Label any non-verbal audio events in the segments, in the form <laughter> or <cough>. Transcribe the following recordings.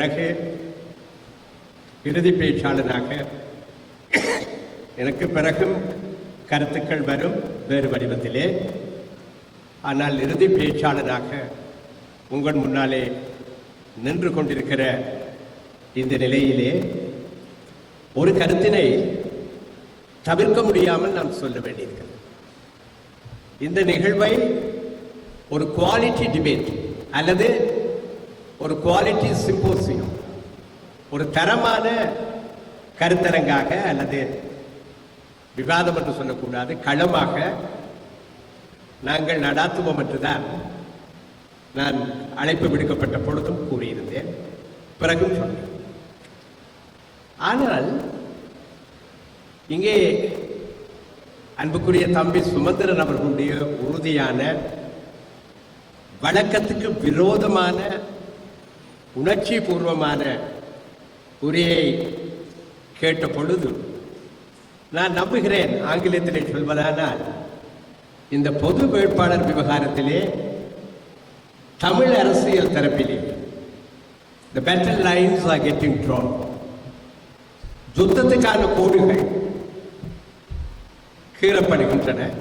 பிறகு இறுதி பேச்சாளராக எனக்கு பிறகும் கருத்துக்கள் வரும் வேறு வடிவத்திலே. ஆனால் இறுதி பேச்சாளராக உங்கள் முன்னாலே நின்று கொண்டிருக்கிற இந்த நிலையிலே ஒரு கருத்தினை தவிர்க்க முடியாமல் நாம் சொல்ல வேண்டியிருக்கிறது. இந்த நிகழ்வை ஒரு குவாலிட்டி டிபேட் அல்லது ஒரு குவாலிட்டி சிம்போசியம் ஒரு தரமான கருத்தரங்காக அல்லது விவாதம் என்று சொல்லக்கூடாது களமாக நாங்கள் நடாத்துவோம் என்றுதான் நான் அழைப்பு விடுக்கப்பட்ட பொழுதும் கூறியிருந்தேன். பிறகும் சொன்னேன். ஆனால் இங்கே அன்புக்குரிய தம்பி சுமந்திரன் அவர்களுடைய உறுதியான வழக்கத்துக்கு விரோதமான உணர்ச்சி பூர்வமான உரையை கேட்ட பொழுது நான் நம்புகிறேன் ஆங்கிலத்திலே சொல்வதானால் இந்த பொது வேட்பாளர் விவகாரத்திலே தமிழ் அரசியல் தரப்பிலே the battle lines are getting drawn. யுத்தத்துக்கான கோடுகள் கீறப்படுகின்றன.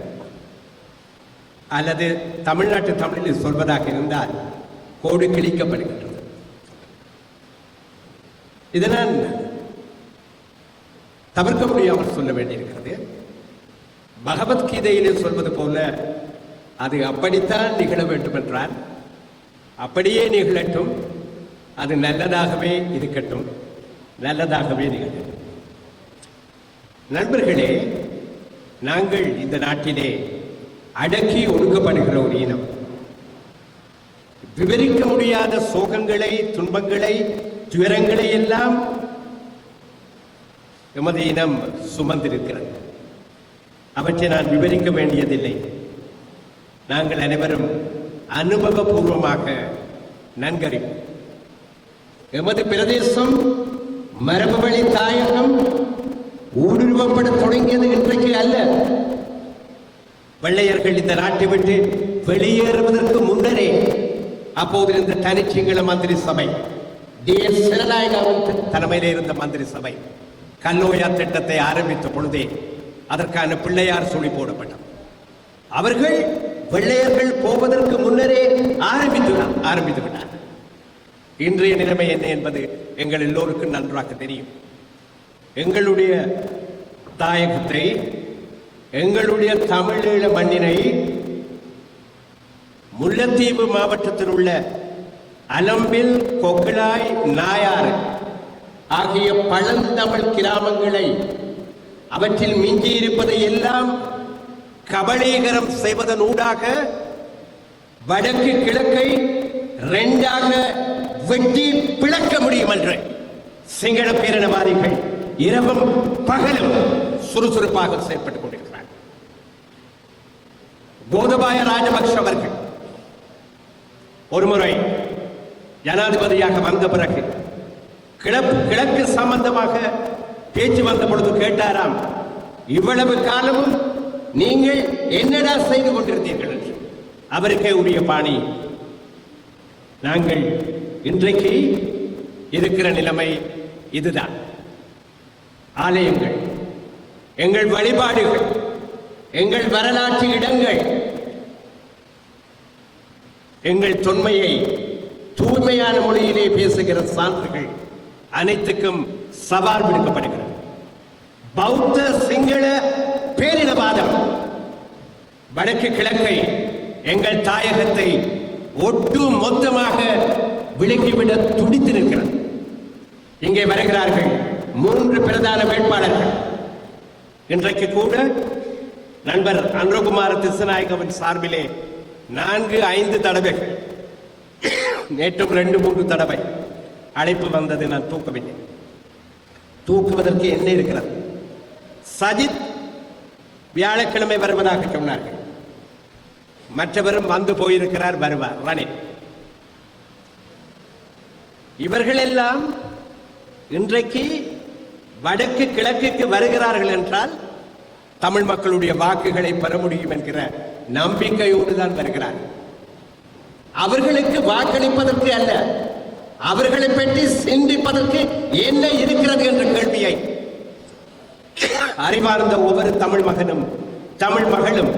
அல்லது தமிழ்நாட்டு தமிழில் சொல்வதாக இருந்தால் கோடு கிழிக்கப்படுகின்றன. இதனால் தவிர்க்க முடியாமல் சொல்ல வேண்டியிருக்கிறது. பகவத்கீதையிலே சொல்வது போல அது அப்படித்தான் நிகழ வேண்டும் என்றால் அப்படியே நிகழட்டும். அது நல்லதாகவே இருக்கட்டும். நல்லதாகவே நிகழட்டும் நண்பர்களே நாங்கள் இந்த நாட்டிலே அடக்கி ஒடுக்கப்படுகிற ஒரு இனம் விவரிக்க முடியாத சோகங்களை துன்பங்களை துயரங்களை எல்லாம் எமது இனம் சுமந்திருக்கிறது. அவற்றை நான் விவரிக்க வேண்டியதில்லை. நாங்கள் அனைவரும் அனுபவபூர்வமாக நன்கறிவோம். எமது பிரதேசம் மரபு வழி தாயகம் ஊடுருவப்பட தொடங்கியது இன்றைக்கு அல்ல. வெள்ளையர்கள் இந்த நாட்டை விட்டு வெளியேறுவதற்கு முன்னரே அப்போது இருந்த தனிச்சிங்கள மந்திரி சபை டி எஸ் சிறநாயகாவின் இருந்த மந்திரி சபை கல்லோயா திட்டத்தை ஆரம்பித்த பொழுதே அதற்கான பிள்ளையார் சுழி போடப்பட்டது அவர்கள் வெள்ளையர்கள் போவதற்கு முன்னரே ஆரம்பித்து ஆரம்பித்து விட்டார். இன்றைய நிலைமை என்ன என்பது எங்கள் எல்லோருக்கும் நன்றாக தெரியும். எங்களுடைய தாயகத்தை எங்களுடைய தமிழீழ மண்ணினை முல்லைத்தீவு மாவட்டத்தில் உள்ள அலம்பில் கொக்கிலாய் நாயாறு ஆகிய பழந்தமிழ் கிராமங்களை அவற்றில் மிஞ்சி இருப்பதை எல்லாம் கபலீகரம் செய்வதன் ஊடாக வடக்கு கிழக்கை ரெண்டாக வெட்டி பிளக்க முடியும் என்று சிங்கள பேரினவாதிகள் இரவும் பகலும் சுறுசுறுப்பாக செயல்பட்டுக் கொண்டிருக்கிறார் கோதபாய ராஜபக்ஷ அவர்கள் ஒருமுறை ஜனாதிபதியாக வந்த பிறகு கிழக்கு கிழக்கு சம்பந்தமாக பேச்சு வந்த பொழுது கேட்டாராம் இவ்வளவு காலமும் நீங்கள் என்னடா செய்து கொண்டிருந்தீர்கள்? என்று. அவருக்கே உரிய பாணி நாங்கள் இன்றைக்கு இருக்கிற நிலைமை இதுதான். ஆலயங்கள் எங்கள் வழிபாடுகள் எங்கள் வரலாற்று இடங்கள் எங்கள் தொன்மையை தூய்மையான மொழியிலே பேசுகிற சான்றுகள் அனைத்துக்கும் சவால் விடுக்கப்படுகிறது. பௌத்த சிங்கள பேரினவாதம். வடக்கு கிழக்கை எங்கள் தாயகத்தை ஒட்டு மொத்தமாக விளங்கிவிட துடித்து இங்கே வருகிறார்கள் மூன்று பிரதான வேட்பாளர்கள். இன்றைக்கு கூட நண்பர் அனுரகுமார திசுநாயகவின் சார்பிலே நான்கு ஐந்து தடவைகள். நேற்றும் ரெண்டு மூன்று தடவை அழைப்பு வந்தது நான் தூக்கவில்லை தூக்குவதற்கு என்ன இருக்கிறது. சஜித் வியாழக்கிழமை வருவதாக சொன்னார்கள். மற்றவரும் வந்து போயிருக்கிறார் வருவார். ரணில் இவர்கள் எல்லாம் இன்றைக்கு வடக்கு கிழக்குக்கு வருகிறார்கள் என்றால் தமிழ் மக்களுடைய வாக்குகளை பெற முடியும் என்கிற நம்பிக்கையோடு தான் வருகிறார்கள். அவர்களுக்கு வாக்களிப்பதற்கு அல்ல. அவர்களை பற்றி சிந்திப்பதற்கு என்ன இருக்கிறது என்ற கேள்வியை. அறிவார்ந்த ஒவ்வொரு தமிழ் மகனும் தமிழ் மகளும்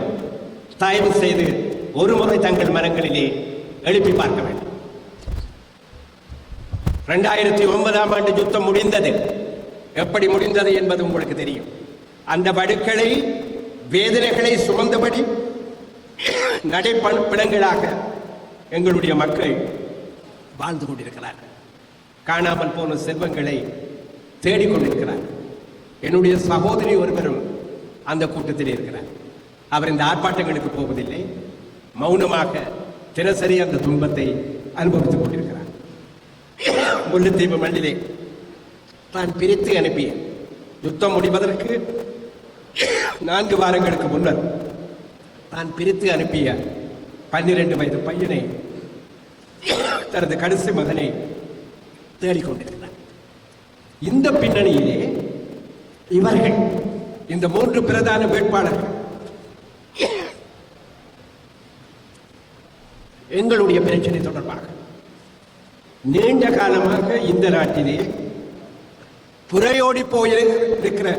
தயவு செய்து ஒரு முறை தங்கள் மனங்களிலே எழுப்பி பார்க்க வேண்டும். இரண்டாயிரத்தி ஒன்பதாம் ஆண்டு யுத்தம் முடிந்தது. எப்படி முடிந்தது என்பது உங்களுக்கு தெரியும். அந்த வடுக்களை வேதனைகளை சுமந்தபடி நடைப்பணங்களாக எங்களுடைய மக்கள் வாழ்ந்து கொண்டிருக்கிறார்கள். காணாமல் போன செல்வங்களை தேடிக்கொண்டிருக்கிறார் என்னுடைய சகோதரி ஒருவரும் அந்த கூட்டத்தில் இருக்கிறார். அவர் இந்த ஆர்ப்பாட்டங்களுக்கு போவதில்லை. மௌனமாக தினசரி அந்த துன்பத்தை அனுபவித்துக் கொண்டிருக்கிறார். முல்லைத்தீவு மண்ணிலே தான் பிரித்து அனுப்பிய யுத்தம் முடிவதற்கு நான்கு வாரங்களுக்கு முன்னர் தான் பிரித்து அனுப்பிய பன்னிரண்டு வயது பையனை தனது கடைசி மகனை தேடிக்கொண்டிருக்கிறார் இந்த பின்னணியிலே இவர்கள் இந்த மூன்று பிரதான வேட்பாளர்கள் எங்களுடைய பிரச்சனை தொடர்பாக நீண்ட காலமாக இந்த நாட்டிலே புறையோடி போயிருக்கிற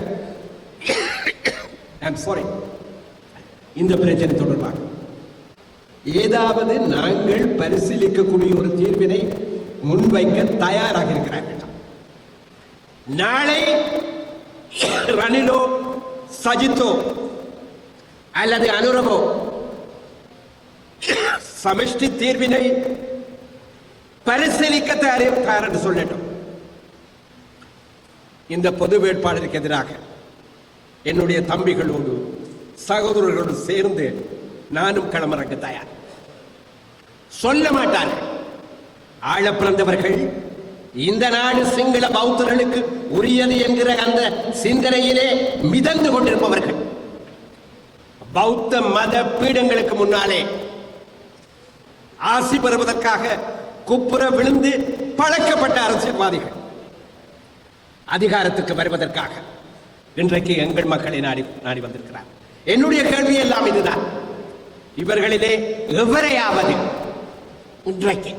சாரி <coughs> இந்த பிரச்சனை தொடர்பாக ஏதாவது நாங்கள் பரிசீலிக்கக்கூடிய ஒரு தீர்வினை முன்வைக்க தயாராக இருக்கிறார்கள் நாளை ரணிலோ சஜித்தோ அல்லது அனுரவோ சமஷ்டி தீர்வினை பரிசீலிக்க தயார் என்று சொல்லட்டும். இந்த பொது வேட்பாளருக்கு எதிராக என்னுடைய தம்பிகளோடு சகோதரர்களோடு சேர்ந்து நானும் களமிறங்க தயார். சொல்ல மாட்டார்கள் ஆழ பிறந்தவர்கள் இந்த நாடு சிங்கள பௌத்தர்களுக்கு உரியது என்கிற அந்த சிந்தனையிலே மிதந்து கொண்டிருப்பவர்கள். பௌத்த மத பீடங்களுக்கு முன்னாலே ஆசி பெறுவதற்காக குப்புற விழுந்து பழக்கப்பட்ட அரசியல்வாதிகள் அதிகாரத்துக்கு வருவதற்காக இன்றைக்கு எங்கள் மக்களை நாடி நாடி வந்திருக்கிறார். என்னுடைய கேள்வி எல்லாம் இதுதான். இவர்களிலே எவரையாவது இன்றைக்கு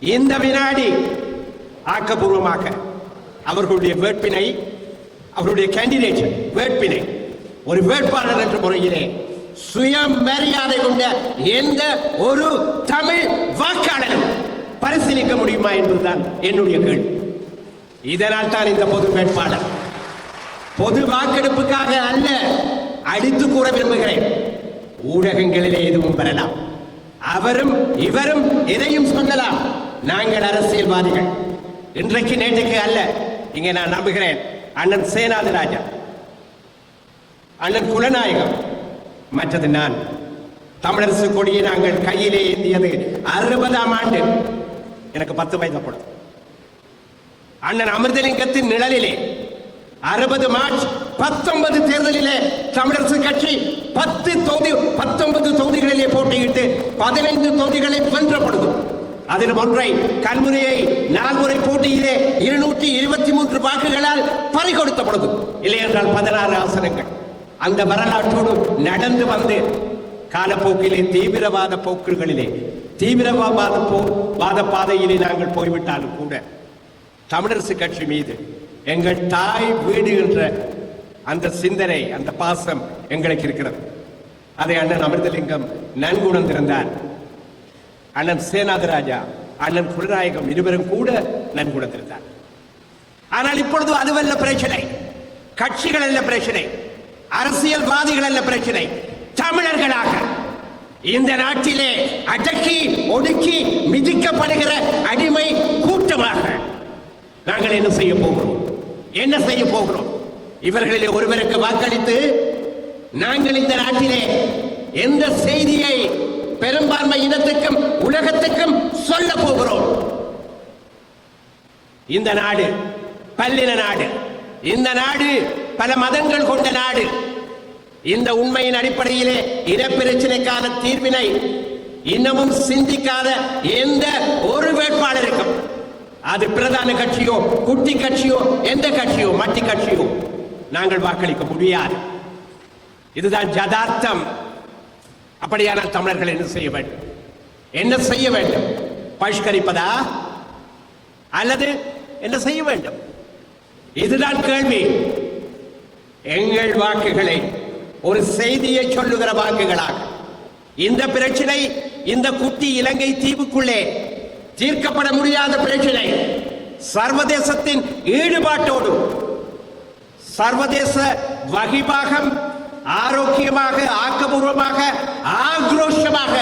இந்த வினாடி ஆக்கப்பூர்வமாக அவர்களுடைய வேட்பினை அவருடைய கேண்டிடேட் வேட்பினை ஒரு வேட்பாளர் என்ற முறையிலே சுயமரியாதை கொண்ட எந்த ஒரு தமிழ் வாக்காளரும் பரிசீலிக்க முடியுமா என்பதுதான் என்னுடைய கேள்வி. இதனால் தான் இந்த பொது வேட்பாளர் பொது வாக்கெடுப்புக்காக அல்ல அடித்து கூற விரும்புகிறேன். ஊடகங்களிலே எதுவும் பெறலாம் அவரும் இவரும் எதையும் சொல்லலாம். நாங்கள் அரசியல்வாதிகள். இன்றைக்கு நேற்றுக்கு அல்ல. இங்கே நான் நம்புகிறேன். அண்ணன் சேனாதி ராஜா. அண்ணன் குலநாயகம். மற்றது நான். தமிழரசு கொடியை நாங்கள் கையிலே ஏந்தியது அறுபதாம் ஆண்டு. எனக்கு பத்து வயது அப்பொழுது. அண்ணன் அமிர்தலிங்கத்தின் நிழலிலே. அறுபது மார்ச் பத்தொன்பது தேர்தலிலே தமிழரசு கட்சி பத்து தொகுதி பத்தொன்பது தொகுதிகளிலே போட்டியிட்டு பதினைந்து தொகுதிகளை வென்ற பொழுது அதில் ஒன்றை கண்முறையை நால்முறை போட்டியிலே இருநூற்றி இருபத்தி மூன்று வாக்குகளால் பறிகொடுத்த பொழுது இல்லை என்றால் பதினாறு ஆசனங்கள் அந்த வரலாற்றோடு நடந்து வந்து காலப்போக்கிலே தீவிரவாத போக்குகளிலே தீவிரவாத போ வாத பாதையிலே நாங்கள் போய்விட்டாலும் கூட தமிழரசு கட்சி மீது எங்கள் தாய் வீடு என்ற அந்த சிந்தனை அந்த பாசம் எங்களுக்கு இருக்கிறது. அதை அண்ணன் அமிர்தலிங்கம் நன்கு உணர்ந்திருந்தார் அண்ணன் சேனாதராஜா அண்ணன் குருநாயகம் இருவரும் கூட நன்கு உணர்ந்திருந்தார் ஆனால் இப்பொழுது அதுவல்ல பிரச்சனை. கட்சிகள் அல்ல பிரச்சனை. அரசியல்வாதிகள் அல்ல பிரச்சனை. தமிழர்களாக. இந்த நாட்டிலே அடக்கி ஒடுக்கி மிதிக்கப்படுகிற அடிமை கூட்டமாக நாங்கள் என்ன செய்ய போகிறோம்? என்ன செய்ய போகிறோம்? இவர்களிலே ஒருவருக்கு வாக்களித்து நாங்கள் இந்த நாட்டிலே எந்த செய்தியை பெரும்பான்மை இனத்துக்கும் உலகத்துக்கும் சொல்ல போகிறோம்? இந்த நாடு பல்லின நாடு. இந்த நாடு பல மதங்கள் கொண்ட நாடு. இந்த உண்மையின் அடிப்படையிலே இனப்பிரச்சனைக்கான தீர்வினை இன்னமும் சிந்திக்காத எந்த ஒரு வேட்பாளருக்கும் அது பிரதான கட்சியோ குட்டி கட்சியோ எந்த கட்சியோ மட்டி கட்சியோ நாங்கள் வாக்களிக்க முடியாது. இதுதான் ஜதார்த்தம் அப்படியான தமிழர்கள் என்ன செய்ய வேண்டும்? என்ன செய்ய வேண்டும்? பகிஷ்கரிப்பதா அல்லது என்ன செய்ய வேண்டும்? இதுதான் கேள்வி. எங்கள் வாக்குகளை ஒரு செய்தியை சொல்லுகிற வாக்குகளாக இந்த பிரச்சனை இந்த குட்டி இலங்கை தீவுக்குள்ளே தீர்க்கப்பட முடியாத பிரச்சனை. சர்வதேசத்தின் ஈடுபாட்டோடு சர்வதேச வகிபாகம் ஆரோக்கியமாக ஆக்கபூர்வமாக ஆக்ரோஷமாக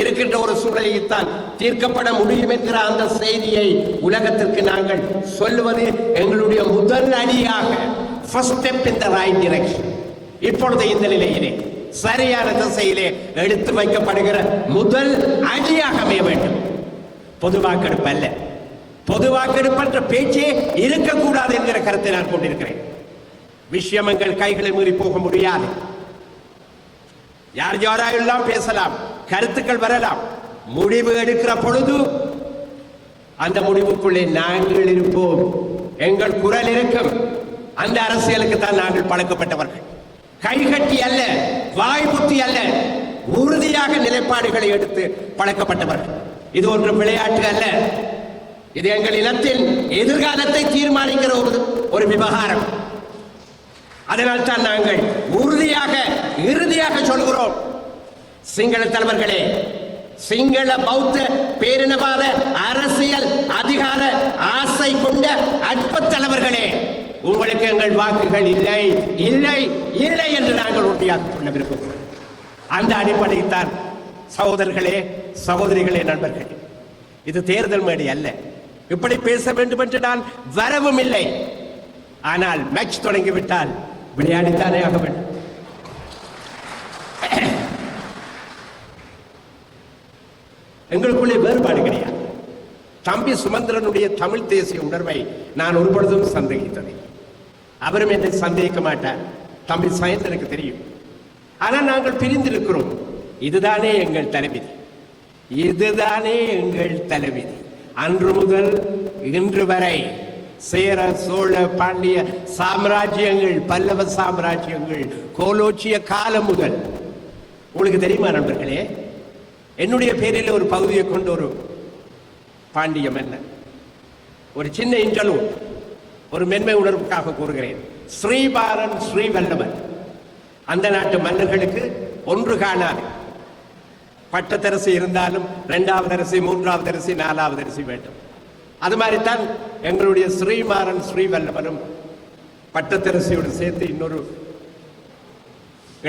இருக்கின்ற ஒரு சூழலைத்தான் தீர்க்கப்பட முடியும் என்கிற அந்த செய்தியை உலகத்திற்கு நாங்கள் சொல்லுவது எங்களுடைய முதல் அணியாக first step in the right இப்பொழுது இந்த நிலையிலே சரியான திசையிலே எடுத்து வைக்கப்படுகிற முதல் அடியாக அமைய வேண்டும். பொது வாக்கெடுப்பு அல்ல பொது வாக்கெடுப்பு பேச்சே இருக்கக்கூடாது என்கிற கருத்தை நான் கொண்டிருக்கிறேன் விஷயம் எங்கள் கைகளை மீறி போக முடியாது. யார் யாராயெல்லாம் பேசலாம் கருத்துக்கள் வரலாம் முடிவு எடுக்கிற பொழுது அந்த முடிவுக்குள்ளே நாங்கள் இருப்போம். எங்கள் குரல் இருக்கும். அந்த அரசியலுக்கு தான் நாங்கள் பழக்கப்பட்டவர்கள். கைகட்டி அல்ல வாய் புத்தி அல்ல உறுதியாக நிலைப்பாடுகளை எடுத்து பழக்கப்பட்டவர்கள். இது ஒன்று விளையாட்டு அல்ல. இது எங்கள் இனத்தின் எதிர்காலத்தை தீர்மானிக்கிற ஒரு ஒரு விவகாரம். அதனால் தான் நாங்கள் உறுதியாக இறுதியாக சொல்கிறோம். சிங்கள தலைவர்களே சிங்கள பௌத்த பேரினவாத அரசியல் அதிகார ஆசை கொண்ட அற்ப தலைவர்களே உங்களுக்கு எங்கள் வாக்குகள் இல்லை இல்லை இல்லை என்று நாங்கள் உறுதியாக சொல்ல விரும்புகிறோம். அந்த அடிப்படையில் தான் சகோதரர்களே சகோதரிகளே நண்பர்கள் இது தேர்தல் மேடை அல்ல. இப்படி பேச வேண்டும் என்று நான் வரவும் இல்லை. ஆனால் மேட்ச் தொடங்கிவிட்டால் விளையாடித்தானே ஆக வேண்டும். எங்களுக்குள்ளே வேறுபாடு கிடையாது. தம்பி சுமந்திரனுடைய தமிழ் தேசிய உணர்வை நான் ஒரு பொழுதும் சந்தேகித்தது அவரும் என்னை சந்தேகிக்க மாட்டார். தம்பி சயந்தனுக்கு தெரியும். ஆனால் நாங்கள் பிரிந்திருக்கிறோம். இதுதானே எங்கள் தலைவிதி. இதுதானே எங்கள் தலைவிதி. அன்று முதல் இன்று வரை சேர சோழ பாண்டிய சாம்ராஜ்யங்கள் பல்லவ சாம்ராஜ்யங்கள் கோலோச்சிய காலம் முதல். உங்களுக்கு தெரியுமா நண்பர்களே? என்னுடைய பேரில் ஒரு பகுதியை கொண்டு ஒரு பாண்டிய மன்னன். ஒரு சின்ன இன்டர்லூட் ஒரு மென்மை உணர்வுக்காக கூறுகிறேன். ஸ்ரீபாரன் ஸ்ரீவல்லவன். அந்த நாட்டு மன்னர்களுக்கு ஒன்று காணாது. பட்டத்தரசி இருந்தாலும் இரண்டாவது அரசி மூன்றாவது அரசி நாலாவது அரசி வேண்டும். அது மாதிரித்தான் எங்களுடைய ஸ்ரீமாறன் ஸ்ரீவல்லவனும் பட்டத்தரசியோடு சேர்த்து இன்னொரு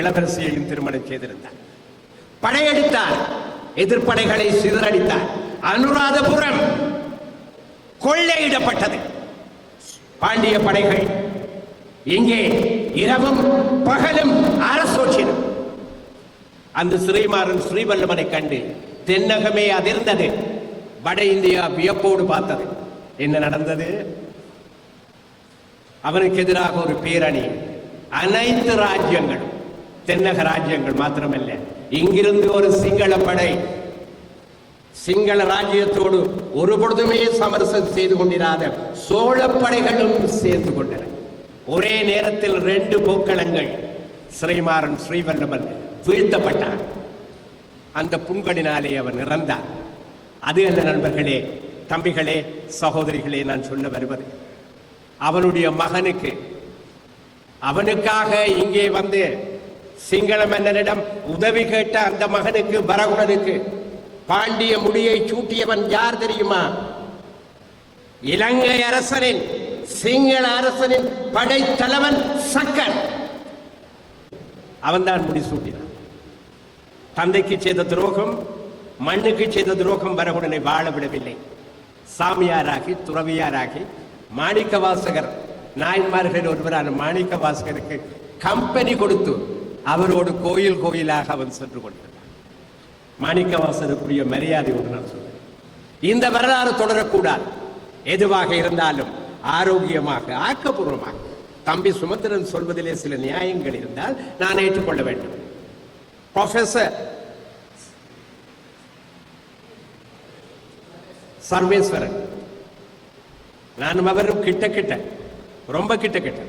இளவரசியையும் திருமணம் செய்திருந்தார். படையெடுத்தார் எதிர்ப்படைகளை சிதறடித்தார். அனுராதபுரம் கொள்ளையிடப்பட்டது. பாண்டிய படைகள் இங்கே இரவும் பகலும் அரசோச்சினம் அந்த ஸ்ரீமாறன் ஸ்ரீவல்லவனை கண்டு தென்னகமே அதிர்ந்தது. வட இந்தியா வியப்போடு பார்த்தது. என்ன நடந்தது? அவனுக்கு எதிராக ஒரு பேரணி. அனைத்து ராஜ்யங்களும் தென்னக ராஜ்யங்கள் மாத்திரமல்ல இங்கிருந்து ஒரு சிங்கள படை. சிங்கள ராஜ்யத்தோடு ஒரு பொழுதுமே சமரசம் செய்து கொண்டிராத சோழ படைகளும் சேர்ந்து கொண்டன. ஒரே நேரத்தில் ரெண்டு போக்களங்கள் ஸ்ரீமாறன் ஸ்ரீவல்லமன் வீழ்த்தப்பட்டான் அந்த புண்களினாலே அவன் இறந்தான் அது அல்ல நண்பர்களே தம்பிகளே சகோதரிகளே நான் சொல்ல வருவது. அவனுடைய மகனுக்கு அவனுக்காக இங்கே வந்து சிங்கள மன்னனிடம் உதவி கேட்ட அந்த மகனுக்கு வரகுணனுக்கு பாண்டிய முடியை சூட்டியவன் யார் தெரியுமா? இலங்கை அரசனின் சிங்கள அரசனின் படைத்தலைவன் சக்கன் அவன்தான் முடி சூட்டினான். தந்தைக்கு செய்த துரோகம் மண்ணுக்கு செய்த துரோகம் வரவுடனே வாழ விடவில்லை. சாமியாராகி துறவியாராகி மாணிக்க வாசகர் நாயன்மார்கள் ஒருவரான மாணிக்க வாசகருக்கு கம்பெனி கொடுத்து அவரோடு கோயில் கோயிலாக அவன் சென்று கொண்டான். மாணிக்க வாசகருக்குரிய ஒன்று நான் சொல்றேன். இந்த வரலாறு தொடரக்கூடாது. எதுவாக இருந்தாலும் ஆரோக்கியமாக ஆக்கப்பூர்வமாக. தம்பி சுமந்திரன் சொல்வதிலே சில நியாயங்கள் இருந்தால் நான் ஏற்றுக்கொள்ள வேண்டும். ப்ரொஃபசர் சர்வேஸ்வரன் நானும் அவரும் கிட்ட கிட்ட ரொம்ப கிட்ட கிட்ட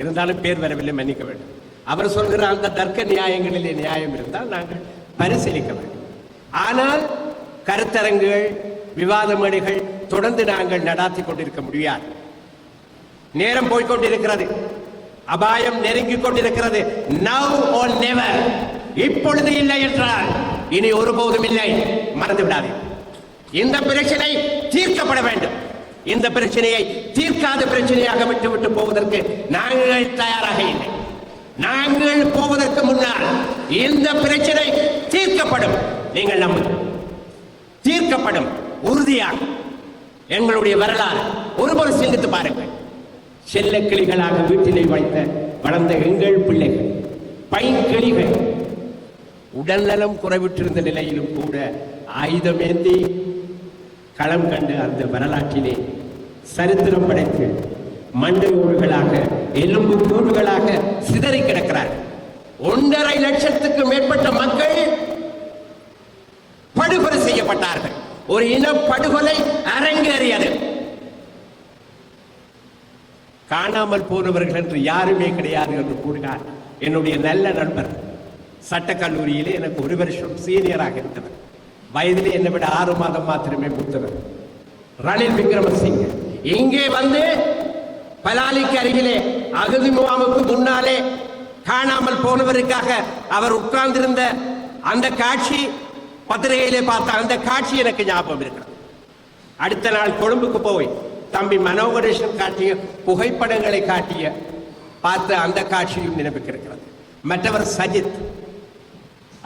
இருந்தாலும் பேர் வரவில்லை மன்னிக்க வேண்டும். அவர் சொல்கிற அந்த தர்க்க நியாயங்களிலே நியாயம் இருந்தால் நாங்கள் பரிசீலிக்க வேண்டும். ஆனால் கருத்தரங்குகள் விவாத மேடைகள் தொடர்ந்து நாங்கள் நடாத்தி கொண்டிருக்க முடியாது. நேரம் போய்கொண்டிருக்கிறது அபாயம் நெருங்கிக் கொண்டிருக்கிறது. நவ் ஆர் நெவர் இப்பொழுது இல்லை என்றால் இனி ஒருபோதும் இல்லை. மறந்து விடாது. இந்த பிரச்சனை தீர்க்கப்பட வேண்டும். இந்த பிரச்சனையை தீர்க்காத பிரச்சனையாக விட்டுவிட்டு போவதற்கு நாங்கள் தயாராக இல்லை. நாங்கள் போவதற்கு முன்னால் இந்த பிரச்சனை தீர்க்கப்படும். நீங்கள் நம்புங்கள். தீர்க்கப்படும். உறுதியாக. எங்களுடைய வரலாறு ஒருமுறை சிந்தித்து பாருங்கள். செல்ல கிளிகளாக வீட்டிலே வைத்த வளர்ந்த எங்கள் பிள்ளைகள் பைங்கிளிகள் உடல்நலம் குறைவிட்டிருந்த நிலையிலும் கூட ஆயுதமேந்தி களம் கண்டு அந்த வரலாற்றிலே சரித்திரம் படைத்து மண்டை ஊர்களாக எலும்பு கூடுகளாக சிதறி கிடக்கிறார்கள் ஒன்றரை லட்சத்துக்கு மேற்பட்ட மக்கள் படுகொலை செய்யப்பட்டார்கள். ஒரு இன படுகொலை அரங்கேறியது. காணாமல் போனவர்கள் என்று யாருமே கிடையாது என்று கூறினார் என்னுடைய நல்ல நண்பர். சட்டக் கல்லூரியிலே எனக்கு ஒரு வருஷம் சீனியராக இருந்தவர். வயதிலே என்னை விட ஆறு மாதம் மாத்திரமே மூத்தவர். ரணில் விக்ரமசிங்க. இங்கே வந்து பலாலிக்கு அருகிலே அகதி முகாமுக்கு முன்னாலே காணாமல் போனவருக்காக அவர் உட்கார்ந்திருந்த அந்த காட்சி பத்திரிகையிலே பார்த்த அந்த காட்சி எனக்கு ஞாபகம் இருக்கிறது. அடுத்த நாள் கொழும்புக்கு போய் தம்பி மனோகரேஷன் காட்டிய புகைப்படங்களை காட்டிய பார்த்த அந்த காட்சியும் நினைவுக்கு இருக்கிறது மற்றவர் சஜித்.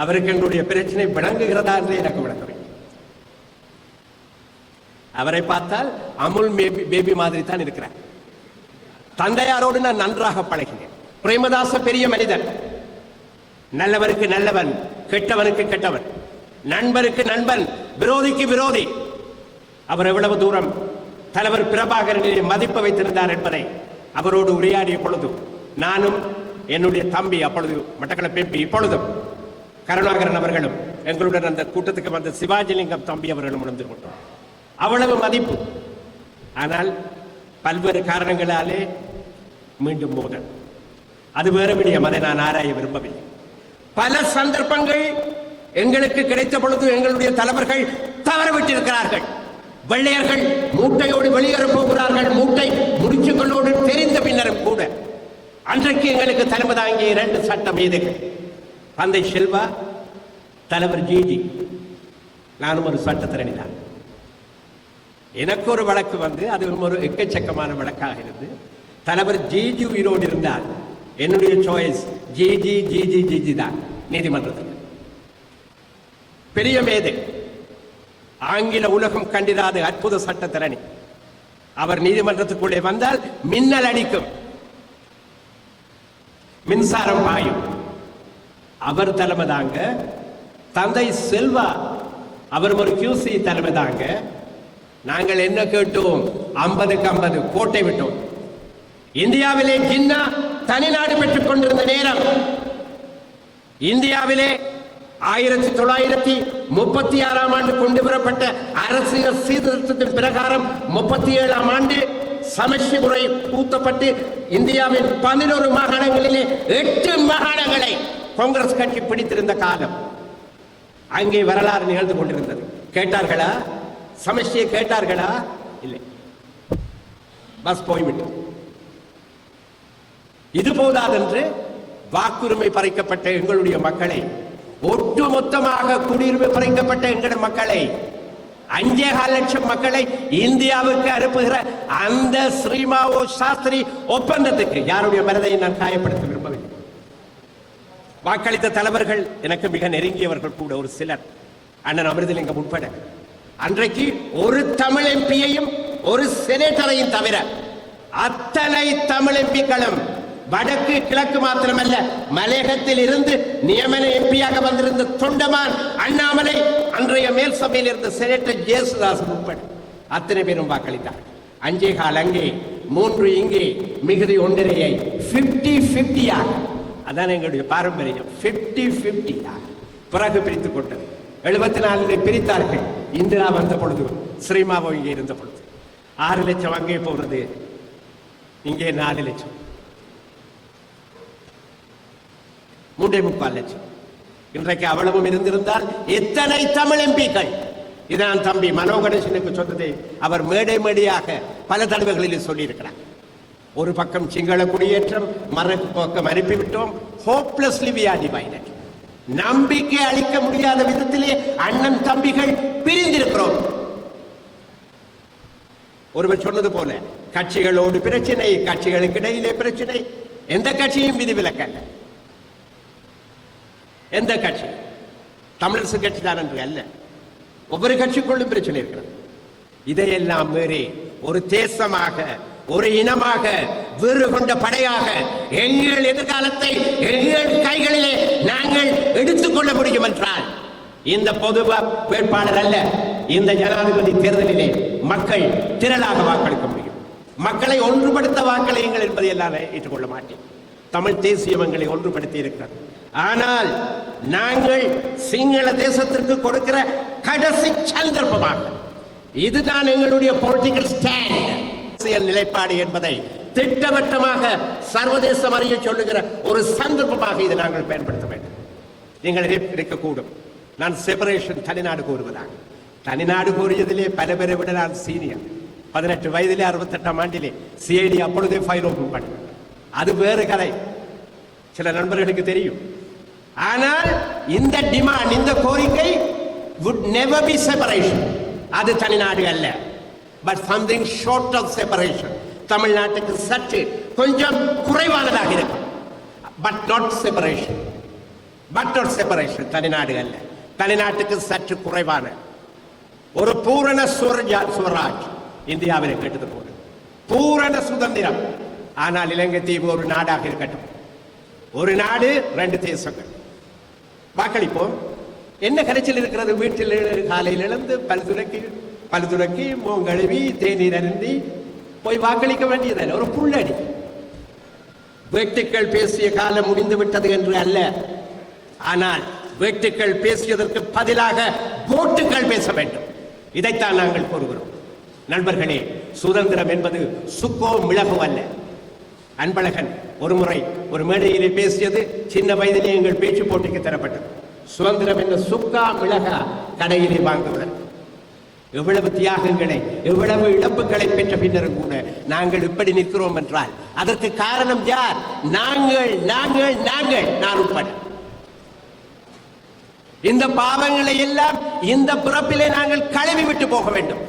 அவருக்கு எங்களுடைய பிரச்சனை விளங்குகிறதா என்று எனக்கு விளக்கவில்லை அவரை பார்த்தால் அமுல் பேபி பேபி மாதிரி தான் இருக்கிறார். தந்தையாரோடு நான் நன்றாக பழகினேன். பிரேமதாச பெரிய மனிதன். நல்லவருக்கு நல்லவன் கெட்டவனுக்கு கெட்டவன் நண்பருக்கு நண்பன் விரோதிக்கு விரோதி. அவர் எவ்வளவு தூரம் தலைவர் பிரபாகரனிலே மதிப்பு வைத்திருந்தார் என்பதை அவரோடு உரையாடிய பொழுது நானும் என்னுடைய தம்பி அப்பொழுது மட்டக்களப்பு பேப்பி இப்பொழுதும் கருணாகரன் அவர்களும் எங்களுடன் அந்த கூட்டத்துக்கு வந்த சிவாஜிலிங்கம் தம்பி அவர்களும் உணர்ந்து கொண்டோம். அவ்வளவு மதிப்பு. ஆனால் பல்வேறு காரணங்களாலே மீண்டும் மோதல். அது வேற விடியம். அதை நான் ஆராய விரும்பவில்லை. பல சந்தர்ப்பங்கள் எங்களுக்கு கிடைத்த பொழுது எங்களுடைய தலைவர்கள் தவறவிட்டிருக்கிறார்கள். வெள்ளையர்கள் மூட்டையோடு வெளியேற போகிறார்கள். மூட்டை முடிச்சுகளோடு தெரிந்த பின்னரும் கூட. அன்றைக்கு எங்களுக்கு தலைமை தாங்கிய இரண்டு சட்ட மீதுகள். தந்தை செல்வா தலைவர் ஜிஜி. நானும் ஒரு சட்டத்திறனி தான். எனக்கு ஒரு வழக்கு வந்து அது ஒரு எக்கச்சக்கமான வழக்காக இருந்து தலைவர் ஜிஜி உயிரோடு இருந்தால் என்னுடைய சாய்ஸ் ஜிஜி ஜிஜி ஜிஜி தான் நீதிமன்றத்தில் பெரிய மேதை ஆங்கில உலகம் கண்டிராத அற்புத சட்டத்திறனி அவர் நீதிமன்றத்துக்குள்ளே வந்தால் மின்னல் அடிக்கும். மின்சாரம் பாயும். அவர் தலைமை தாங்க. தந்தை செல்வா அவர் ஒரு கியூசி தலைமை தாங்க. நாங்கள் என்ன கேட்டோம்? ஐம்பதுக்கு ஐம்பது கோட்டை விட்டோம். இந்தியாவிலே ஜின்னா தனிநாடு பெற்றுக் கொண்டிருந்த நேரம். இந்தியாவிலே ஆயிரத்தி தொள்ளாயிரத்தி முப்பத்தி ஆறாம் ஆண்டு கொண்டு வரப்பட்ட அரசியல் சீர்திருத்தத்தின் பிரகாரம் முப்பத்தி ஏழாம் ஆண்டு சமஷ்டி முறை பூத்தப்பட்டு இந்தியாவின் பதினோரு மாகாணங்களிலே எட்டு மாகாணங்களை காங்கிரஸ் கட்சி பிடித்திருந்த காலம். அங்கே வரலாறு நிகழ்ந்து கொண்டிருந்தது. கேட்டார்களா? சமஷ்டியை கேட்டார்களா? இல்லை. பஸ் போய்விட்டது. இது போதாதென்று வாக்குரிமை பறிக்கப்பட்ட எங்களுடைய மக்களை ஒட்டுமொத்தமாக குடியுரிமை பறிக்கப்பட்ட எங்களுடைய மக்களை அஞ்சேகால் லட்சம் மக்களை இந்தியாவுக்கு அனுப்புகிற அந்த ஸ்ரீமாவோ சாஸ்திரி ஒப்பந்தத்துக்கு யாருடைய மனதை நான் காயப்படுத்த வாக்களித்த தலைவர்கள் எனக்கு மிக நெருங்கியவர்கள் கூட ஒரு சிலர். அண்ணன் அமிர்தலிங்கம் உட்பட. அன்றைக்கு ஒரு தமிழ் எம்பியையும் ஒரு செனேட்டரையும் தவிர அத்தனை தமிழ் எம்பிக்களும் வடக்கு கிழக்கு மாத்திரமல்ல மலையகத்தில் இருந்து நியமன எம்பியாக வந்திருந்த தொண்டமான் அண்ணாமலை அன்றைய மேல் சபையில் இருந்த செனட்டர் ஜேசுதாஸ் உட்பட அத்தனை பேரும் வாக்களித்தார் அஞ்சே கால் அங்கே மூன்று இங்கே மிகுதி ஒன்றரையை பிப்டி பிப்டியாக அதான் எங்களுடைய பாரம்பரியம். ஃபிஃப்டி ஃபிஃப்டி பிறகு பிரித்துக் கொண்டது எழுபத்தி நாலில் பிரித்தார்கள். இந்திரா வந்த பொழுது ஸ்ரீமாவோ இங்கே இருந்த பொழுது. ஆறு லட்சம் அங்கே போகிறது இங்கே நாலு லட்சம். மூன்றே முக்கால் லட்சம். இன்றைக்கு அவ்வளவும் இருந்திருந்தால் எத்தனை தமிழ் எம்பிக்கள்? இதான் தம்பி மனோகணேசனுக்கு சொன்னதை அவர் மேடை மேடையாக பல தடவைகளில் சொல்லியிருக்கிறார். ஒரு பக்கம் சிங்கள குடியேற்றம் மறு பக்கம் அனுப்பிவிட்டோம். ஹோப்லெஸ்லி வி ஆர் டிவைடட் நம்பிக்கை அளிக்க முடியாத விதத்திலே அண்ணன் தம்பிகள் பிரிந்திருக்கிறோம். ஒருவர் சொன்னது போல கட்சிகளோடு பிரச்சனை கட்சிகளுக்கு இடையிலே பிரச்சனை. எந்த கட்சியும் விதிவிலக்கல்ல எந்த கட்சி? தமிழரசு கட்சி தான் என்று அல்ல. ஒவ்வொரு கட்சிக்குள்ளும் பிரச்சனை இருக்கிறது. இதையெல்லாம் மீறி ஒரு தேசமாக ஒரு இனமாக வீறு கொண்ட படையாக எங்கள் எதிர்காலத்தை எங்கள் கைகளிலே நாங்கள் எடுத்துக்கொள்ள முடியும் என்றால் இந்த பொது வேட்பாளர் அல்ல இந்த ஜனாதிபதி தேர்தலிலே மக்கள் திரளாக வாக்களிக்க முடியும். மக்களை ஒன்றுபடுத்த வாக்களியுங்கள் என்பதை எல்லாம் ஏற்றுக்கொள்ள மாட்டேன். தமிழ் தேசியம் எங்களை ஒன்றுபடுத்தி இருக்கிறது ஆனால் நாங்கள் சிங்கள தேசத்திற்கு கொடுக்கிற கடைசி சந்தர்ப்பமாக இதுதான் எங்களுடைய பொலிட்டிக்கல் ஸ்டாண்ட் அரசியல் நிலைப்பாடு என்பதை திட்டவட்டமாக சர்வதேசம் அறிய சொல்லுகிற ஒரு சந்தர்ப்பமாக இதை நாங்கள் பயன்படுத்த வேண்டும். நீங்கள் இருக்கக்கூடும் நான் செபரேஷன் தனிநாடு கூறுவதாக தனிநாடு கூறியதிலே பல பேரை விட நான் சீனியர் பதினெட்டு வயதிலே அறுபத்தெட்டாம் ஆண்டிலே சிஐடி அப்பொழுதே ஃபைல் ஓபன் பண்ண. அது வேறு கதை. சில நண்பர்களுக்கு தெரியும். ஆனால் இந்த டிமாண்ட் இந்த கோரிக்கை would never be separation. அது தனிநாடு அல்ல. But something short of separation தமிழ்நாட்டுக்கு சற்று கொஞ்சம் குறைவானதாக இருக்கும் but not separation but not separation தனிநாடு அல்ல. தனிநாட்டுக்கு சற்று குறைவான. ஒரு பூரண சுவரஜா சுவராஜ். இந்தியாவில் கேட்டது போல. பூரண சுதந்திரம். ஆனால் இலங்கை தீவு ஒரு நாடாக இருக்கட்டும். ஒரு நாடு ரெண்டு தேசங்கள். வாக்களிப்போம். என்ன கரைச்சல் இருக்கிறது? வீட்டில் காலையில் காலையில் எழுந்து பல்துலக்கி பல்துலக்கி மூங்கழுவி தேநீர் அருந்தி போய் வாக்களிக்க வேண்டியதல்ல ஒரு புள்ளடி வேட்டுக்கள் பேசிய காலம் முடிந்து விட்டது என்று அல்ல ஆனால் வேட்டுக்கள் பேசியதற்கு பதிலாக போட்டுக்கள் பேச வேண்டும். இதைத்தான் நாங்கள் கூறுகிறோம் நண்பர்களே சுதந்திரம் என்பது சுக்கோ மிளகு அல்ல அன்பழகன் ஒரு முறை ஒரு மேடையிலே பேசியது சின்ன வயதிலே எங்கள் பேச்சு போட்டிக்கு தரப்பட்டது சுதந்திரம் என்ற சுக்கா மிளகா கடையிலே வாங்குவதற்கு எவ்வளவு தியாகங்களை எவ்வளவு இழப்புகளை பெற்ற பின்னரும் கூட நாங்கள் இப்படி நிற்கிறோம் என்றால் அதற்கு காரணம் யார்? நாங்கள் நாங்கள் நாங்கள் நான் உட்பட. இந்த பாவங்களை எல்லாம் இந்த பிறப்பிலே நாங்கள் கழுவி விட்டு போக வேண்டும்.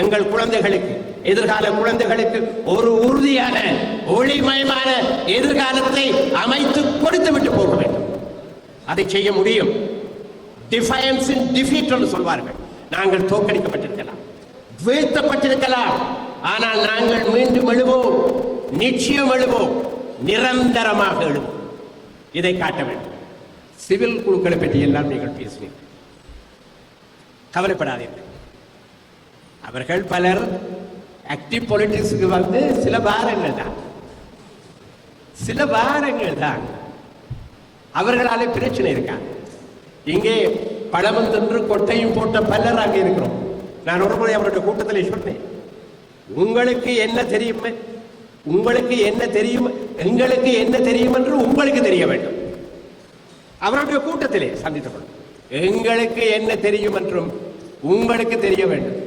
எங்கள் குழந்தைகளுக்கு எதிர்கால குழந்தைகளுக்கு ஒரு உறுதியான ஒளிமயமான எதிர்காலத்தை அமைத்து கொடுத்து விட்டு போக வேண்டும். அதை செய்ய முடியும். டிஃபயன்ஸ் இன் டிஃபீட் என்று சொல்வார்கள். நாங்கள் தோற்கடிக்கப்பட்டிருக்கலாம். வீழ்த்தப்பட்டிருக்கலாம். ஆனால் நாங்கள் மீண்டும் எழுவோம். நிச்சயம் எழுவோம். நிரந்தரமாக எழுவோம். இதை காட்ட வேண்டும். சிவில் குழுக்களை பற்றி எல்லாம் நீங்கள் பேசுவீர்கள். கவலைப்படாதீர்கள். அவர்கள் பலர் ஆக்டிவ் பொலிட்டிக்ஸுக்கு வந்து சில வாரங்கள் தான். சில வாரங்கள் தான். அவர்களாலே பிரச்சனை இருக்காங்க இங்கே பழமும் தின்று கொட்டையும் போட்ட பலர் அங்கே இருக்கிறோம். நான் ஒரு முறை அவருடைய கூட்டத்தில் சொன்னேன் உங்களுக்கு என்ன தெரியும்? உங்களுக்கு என்ன தெரியும்? எங்களுக்கு என்ன தெரியும் என்று உங்களுக்கு தெரிய வேண்டும். அவருடைய கூட்டத்திலே சந்தித்தப்படும் எங்களுக்கு என்ன தெரியும் என்றும் உங்களுக்கு தெரிய வேண்டும்.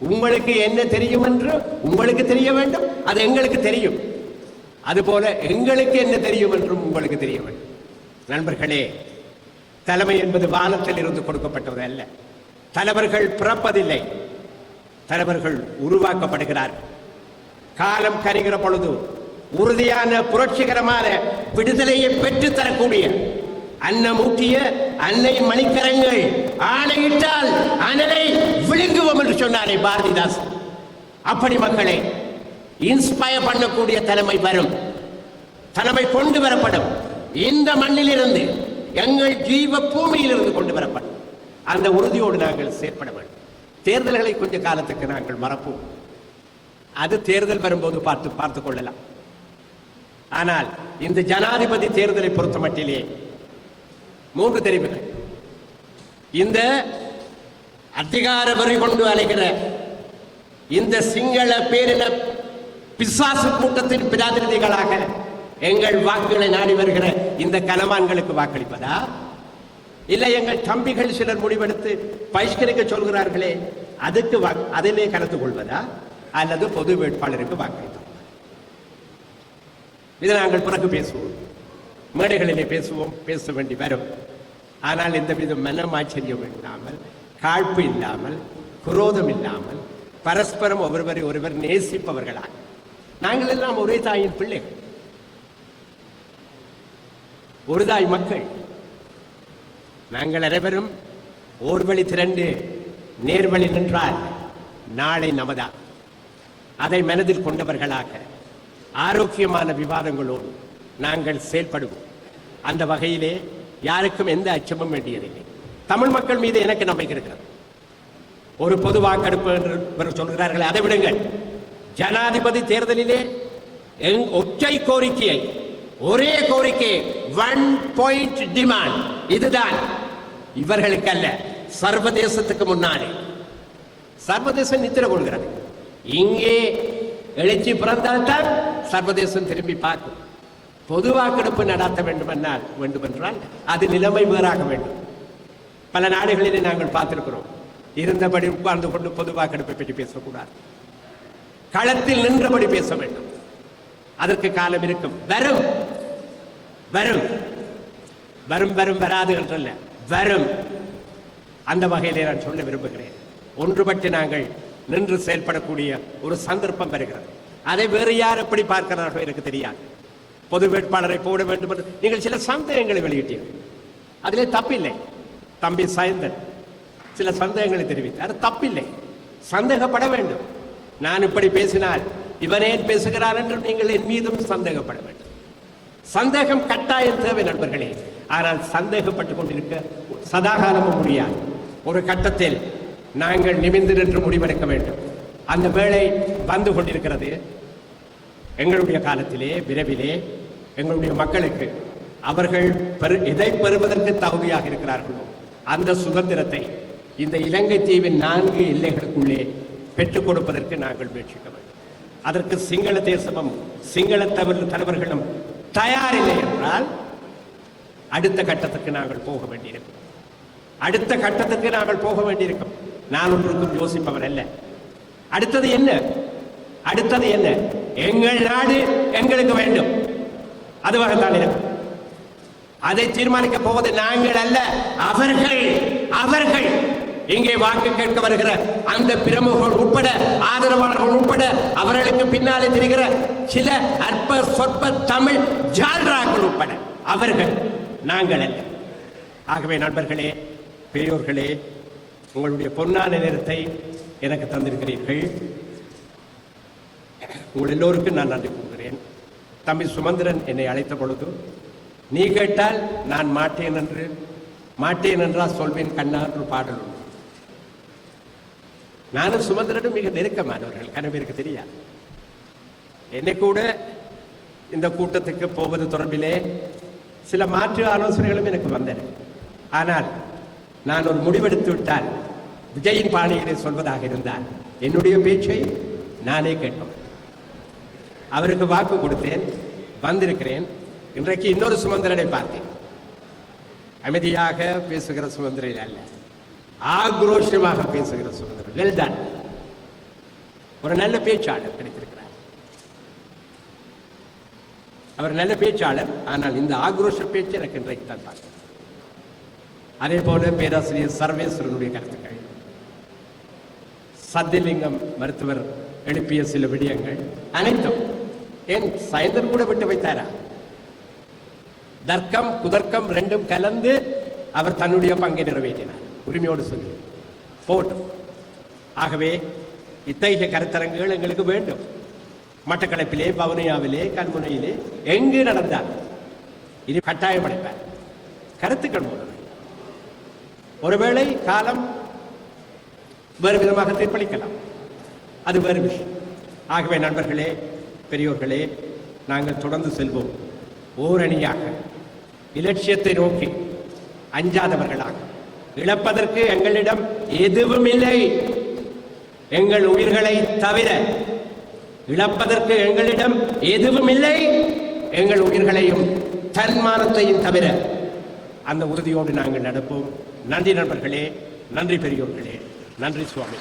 உங்களுக்கு என்ன தெரியும் என்று உங்களுக்கு தெரிய வேண்டும். அது எங்களுக்கு தெரியும். அதுபோல எங்களுக்கு என்ன தெரியும் என்றும் உங்களுக்கு தெரிய வேண்டும். நண்பர்களே தலைமை என்பது வானத்தில் இருந்து கொடுக்கப்பட்டது அல்ல. தலைவர்கள் பிறப்பதில்லை. தலைவர்கள் உருவாக்கப்படுகிறார்கள் காலம் கருகிற பொழுது உறுதியான புரட்சிகரமான விடுதலையை பெற்றுத் தரக்கூடிய அன்னமூட்டிய அன்னை மணிக்கரங்கள் ஆணையிட்டால் அனலை விழுங்குவோம் என்று சொன்னாரே பாரதிதாஸ். அப்படி மக்களை இன்ஸ்பயர் பண்ணக்கூடிய தலைமை வரும். தலைமை கொண்டு வரப்படும். இந்த மண்ணிலிருந்து எங்கள் ஜீவ பூமியிலிருந்து கொண்டு வரப்படும். அந்த உறுதியோடு நாங்கள் செயற்பட வேண்டும். தேர்தல்களை கொஞ்ச காலத்துக்கு நாங்கள் மறப்போம். அது தேர்தல் வரும்போது பார்த்து பார்த்து கொள்ளலாம். ஆனால் இந்த ஜனாதிபதி தேர்தலை பொறுத்த மட்டிலே மூன்று தெரிவுகள். இந்த அதிகார வரி கொண்டு அலைகிற இந்த சிங்கள பேரின பிசாசு கூட்டத்தின் பிரதிநிதிகளாக எங்கள் வாக்குகளை நாடி வருகிற இந்த கனமான்களுக்கு வாக்களிப்பதா? இல்லை எங்கள் தம்பிகள் சிலர் முடிவெடுத்து பகிஷ்கரிக்க சொல்கிறார்களே அதுக்கு வா- அதிலே கலந்து கொள்வதா? அல்லது பொது வேட்பாளருக்கு வாக்களித்தோம்? இதை நாங்கள் பிறகு பேசுவோம். மேடைகளிலே பேசுவோம் பேச வேண்டி வரும். ஆனால் இந்த எந்தவித மனமாச்சரியம் இல்லாமல் காழ்ப்பு இல்லாமல் குரோதம் இல்லாமல் பரஸ்பரம் ஒருவரை ஒருவர் நேசிப்பவர்களாக. நாங்கள் எல்லாம் ஒரே தாயின் பிள்ளைகள். ஒரு தாய் மக்கள். நாங்கள் அனைவரும் ஓர்வழி திரண்டு நேர்வழி நின்றால் நாளை நமதா. அதை மனதில் கொண்டவர்களாக ஆரோக்கியமான விவாதங்களோடு நாங்கள் செயல்படுவோம். அந்த வகையிலே யாருக்கும் எந்த அச்சமும் வேண்டியதில்லை. தமிழ் மக்கள் மீது எனக்கு நம்பிக்கை இருக்கிறது. ஒரு பொது வாக்கெடுப்பு என்று சொல்கிறார்கள் அதை விடுங்கள். ஜனாதிபதி தேர்தலிலே எங் ஒற்றை கோரிக்கையை ஒரே கோரிக்கை ஒன் பாயிண்ட் டிமாண்ட் இதுதான். இவர்களுக்கு அல்ல சர்வதேசத்துக்கு முன்னாலே சர்வதேசம் நித்திர கொள்கிறது. இங்கே எழுச்சி பிறந்தால்தான் சர்வதேசம் திரும்பி பார்க்கும். பொது வாக்கெடுப்பு நடத்த வேண்டுமென்றால் வேண்டுமென்றால் அது நிலைமை வேறாக வேண்டும். பல நாடுகளிலே நாங்கள் பார்த்திருக்கிறோம். இருந்தபடி உட்கார்ந்து கொண்டு பொது வாக்கெடுப்பை பற்றி பேசக்கூடாது. களத்தில் நின்றபடி பேச வேண்டும். அதற்கு காலம் இருக்கும். வரும் வரும். வரும் வரும் வராது என்றல்ல வரும். அந்த வகையிலே நான் சொல்ல விரும்புகிறேன். ஒன்றுபட்டு நாங்கள் நின்று செயல்படக்கூடிய ஒரு சந்தர்ப்பம் வருகிறது. அதை வேறு யார் எப்படி பார்க்கிறார்கள் எனக்கு தெரியாது. பொது வேட்பாளரை போட வேண்டும் என்று நீங்கள் சில சந்தேகங்களை வெளியிட்டீர்கள். அதிலே தப்பில்லை. தம்பி சாயந்தன் சில சந்தேகங்களை தெரிவித்தார். தப்பில்லை. சந்தேகப்பட வேண்டும். நான் இப்படி பேசினால் இவனே பேசுகிறான் என்று நீங்கள் என் மீதும் சந்தேகப்பட வேண்டும். சந்தேகம் கட்டாயம் தேவை நண்பர்களே. ஆனால் சந்தேகப்பட்டுக் கொண்டிருக்க சதாகாலமும் முடியாது. ஒரு கட்டத்தில் நாங்கள் நிமிர்ந்து நின்று முடிவெடுக்க வேண்டும். அந்த வேளை வந்து கொண்டிருக்கிறது. எங்களுடைய காலத்திலே விரைவிலே எங்களுடைய மக்களுக்கு அவர்கள் பெரு எதை பெறுவதற்கு தகுதியாக இருக்கிறார்களோ அந்த சுதந்திரத்தை இந்த இலங்கை தீவின் நான்கு எல்லைகளுக்குள்ளே பெற்றுக் கொடுப்பதற்கு நாங்கள் முயற்சிக்க வேண்டும். அதற்கு சிங்கள தேசமும் சிங்கள தமிழ் தலைவர்களும் தயாரில்லை என்றால் அடுத்த கட்டத்துக்கு நாங்கள் போக வேண்டியிருக்கும். அடுத்த கட்டத்துக்கு நாங்கள் போக வேண்டியிருக்கும். நான் ஒன்றுக்கும் யோசிப்பவர் அல்ல. அடுத்தது என்ன? அடுத்தது என்ன? எங்கள் நாடு எங்களுக்கு வேண்டும். அதுவாகத்தான் இருக்கும். அதை தீர்மானிக்க போவது நாங்கள் அல்ல அவர்கள் அவர்கள். இங்கே வாக்கு கேட்க வருகிற அந்த பிரமுகர்கள் உட்பட ஆதரவாளர்கள் உட்பட அவர்களுக்கு பின்னாலே தெரிகிற சில அற்ப சொற்ப தமிழ் ஜால்ராக்கள் உட்பட அவர்கள் நாங்கள் அல்ல. ஆகவே நண்பர்களே பெரியோர்களே உங்களுடைய பொன்னான நேரத்தை எனக்கு தந்திருக்கிறீர்கள். உங்கள் எல்லோருக்கும் நான் நன்றி கூறுகிறேன். தம்பி சுமந்திரன் என்னை அழைத்த பொழுது நீ கேட்டால் நான் மாட்டேன் என்று மாட்டேன் என்றால் சொல்வேன் கண்ணா என்று பாடல் உண்டு. நானும் சுமந்திரனும் மிக நெருக்கமானவர்கள். கனவிற்கு தெரியாது. என்னை கூட இந்த கூட்டத்துக்கு போவது தொடர்பிலே சில மாற்று ஆலோசனைகளும் எனக்கு வந்தன. ஆனால் நான் ஒரு முடிவெடுத்து விட்டால் விஜயின் பாணியிலே சொல்வதாக இருந்தால் என்னுடைய பேச்சை நானே கேட்டோம் அவருக்கு வாக்கு கொடுத்தேன் வந்திருக்கிறேன். இன்றைக்கு இன்னொரு சுமந்திரனை பார்த்தேன். அமைதியாக பேசுகிற சுமந்திரன் அல்ல. ஆக்ரோஷமாக பேசுகிற சுமந்திரன் வெல்தான் ஒரு நல்ல பேச்சாளர் கிடைத்திருக்கிறார். அவர் நல்ல பேச்சாளர் ஆனால் இந்த ஆக்ரோஷ பேச்சு எனக்கு இன்றைக்கு தான் பார்த்தேன் அதே போல பேராசிரியர் சர்வேஸ்வரனுடைய கருத்துக்கள். சத்தியலிங்கம் மருத்துவர் எழுப்பிய சில விடயங்கள் அனைத்தும் ஏன் சயந்தன் கூட விட்டு வைத்தாரா? தர்க்கம் குதர்க்கம் ரெண்டும் கலந்து அவர் தன்னுடைய பங்கை நிறைவேற்றினார். உரிமையோடு சொல்லி. போகட்டும். ஆகவே இத்தகைய கருத்தரங்குகள் எங்களுக்கு வேண்டும். மட்டக்களப்பிலே பவனியாவிலே கல்முனையிலே எங்கு நடந்தால் இது கட்டாயம் அடைப்பார் கருத்துக்கள் மூலம். ஒருவேளை காலம் வேறு விதமாக தீர்ப்பளிக்கலாம். அது வேறு விஷயம். ஆகவே நண்பர்களே பெரியோர்களே நாங்கள் தொடர்ந்து செல்வோம். ஓரணியாக இலட்சியத்தை நோக்கி அஞ்சாதவர்களாக இழப்பதற்கு எங்களிடம் எதுவும் இல்லை எங்கள் உயிர்களை தவிர இழப்பதற்கு எங்களிடம் எதுவும் இல்லை எங்கள் உயிர்களையும் தன்மானத்தையும் தவிர அந்த உறுதியோடு நாங்கள் நடப்போம். நன்றி நண்பர்களே நன்றி பெரியோர்களே நன்றி சுவாமி.